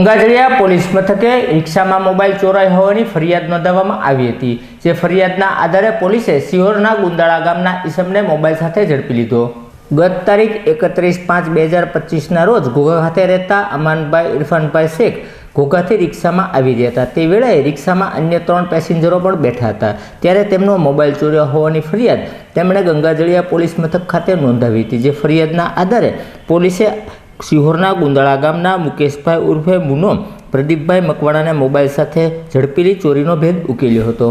Gangajaliya police મથકે રિક્ષામાં mobile ચોરાઈ હોવાની ફરિયાદ નોંધાવવામાં આવી હતી, જે ફરિયાદના આધારે પોલીસે સિહોરના ગુંદાળા ગામના ઈસમને મોબાઈલ સાથે ઝડપી લીધો. ગત તારીખ એકત્રીસ પાંચ બે હજાર પચીસના રોજ ઘોઘા ખાતે રહેતા અમાનભાઈ ઇરફાનભાઈ શેખ ઘોઘાથી રિક્ષામાં આવી રહ્યા હતા. તે વેળાએ રિક્ષામાં અન્ય ત્રણ પેસેન્જરો પણ બેઠા હતા. ત્યારે તેમનો મોબાઈલ ચોર્યો હોવાની ફરિયાદ તેમણે ગંગાજળિયા પોલીસ મથક ખાતે નોંધાવી હતી, જે ફરિયાદના આધારે પોલીસે સિહોરના ગુંદળા ગામના મુકેશભાઈ ઉર્ફે મુનો પ્રદીપભાઈ મકવાણાને મોબાઈલ સાથે ઝડપીલી ચોરીનો ભેદ ઉકેલ્યો હતો.